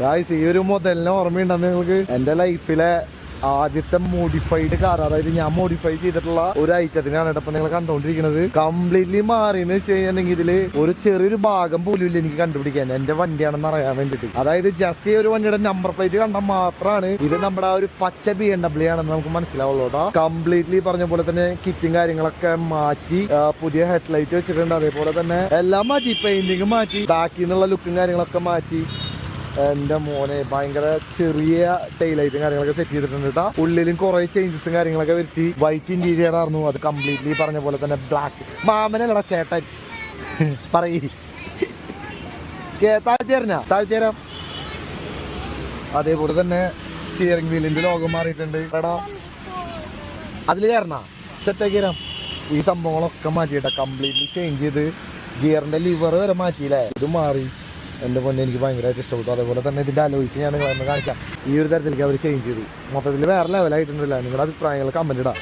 Guys ഈ ഒരു മുതലിനെ ഓർമ്മയുണ്ടെന്ന് നിങ്ങൾക്ക്? എന്റെ ലൈഫിലെ ആദ്യത്തെ മോഡിഫൈഡ് കാർ അതായത് ഞാൻ മോഡിഫൈ ചെയ്തിട്ടുള്ള ഒരു ഐറ്റത്തിനാണ് ഇപ്പൊ നിങ്ങൾ കണ്ടുകൊണ്ടിരിക്കുന്നത്. കംപ്ലീറ്റ്ലി മാറിയെന്ന് വെച്ച് കഴിഞ്ഞിട്ടുണ്ടെങ്കിൽ ഇതിൽ ഒരു ചെറിയൊരു ഭാഗം പോലും ഇല്ല എനിക്ക് കണ്ടുപിടിക്കാൻ. എന്റെ വണ്ടിയാണെന്ന് അറിയാൻ വേണ്ടിട്ട് അതായത് ജസ്റ്റ് ഈ ഒരു വണ്ടിയുടെ നമ്പർ പ്ലേറ്റ് കണ്ടാൽ മാത്രമാണ് ഇത് നമ്മുടെ ആ ഒരു പച്ച ബി എം ഡബ്ല്യൂ ആണെന്ന് നമുക്ക് മനസ്സിലാവുള്ളൂ കേട്ടോ. കംപ്ലീറ്റ്ലി പറഞ്ഞ പോലെ തന്നെ കിറ്റും കാര്യങ്ങളൊക്കെ മാറ്റി പുതിയ ഹെഡ്ലൈറ്റ് വെച്ചിട്ടുണ്ട്. അതേപോലെ തന്നെ എല്ലാം മാറ്റി പെയിന്റിങ് മാറ്റി ബാക്കിൽ നിന്നുള്ള ലുക്കും കാര്യങ്ങളൊക്കെ മാറ്റി. എന്റെ മോനെ ഭയങ്കര ചെറിയ ടൈലൈറ്റും കാര്യങ്ങളൊക്കെ സെറ്റ് ചെയ്തിട്ടുണ്ട് കേട്ടോ ഉള്ളിലും കുറെ ചേഞ്ചസും കാര്യങ്ങളൊക്കെ വരുത്തി. വൈറ്റ് ഇന്റീരിയർ ആയിരുന്നു. അത് കംപ്ലീറ്റ്ലി പറഞ്ഞ പോലെ തന്നെ ബ്ലാക്ക് മാമനല്ലടാ ചേട്ടൻ. പറയേ. താഴ്ത്തിയറിഞ്ഞ താഴ്ത്തിയരാം? അതേപോലെ തന്നെ സ്റ്റിയറിംഗ് വീലിന്റെ ലോകം മാറിയിട്ടുണ്ട്. എടാ. അതിൽ കയറണ സെറ്റാക്കി തരാം. ഈ സംഭവങ്ങളൊക്കെ മാറ്റിയിട്ട. കംപ്ലീറ്റ്ലി ചേഞ്ച് ചെയ്ത്. ഗിയറിന്റെ ലിവർ വരെ മാറ്റിയില്ലേ? ഇത് മാറി. എന്റെ പൊന്നെ എനിക്ക് ഭയങ്കരമായിട്ട് ഇഷ്ടപ്പെട്ടു. അതേപോലെ തന്നെ ഇതിന്റെ ആലോചിച്ച് ഞാൻ നിങ്ങളെ കാണിക്കാം. ഈ ഒരു തരത്തിലേക്ക് അവർ ചേഞ്ച് ചെയ്തു. മൊത്തത്തിൽ വേറെ ലെവലായിട്ടുണ്ടല്ല നിങ്ങളുടെ അഭിപ്രായങ്ങൾ കമന്റ് ഇടാം.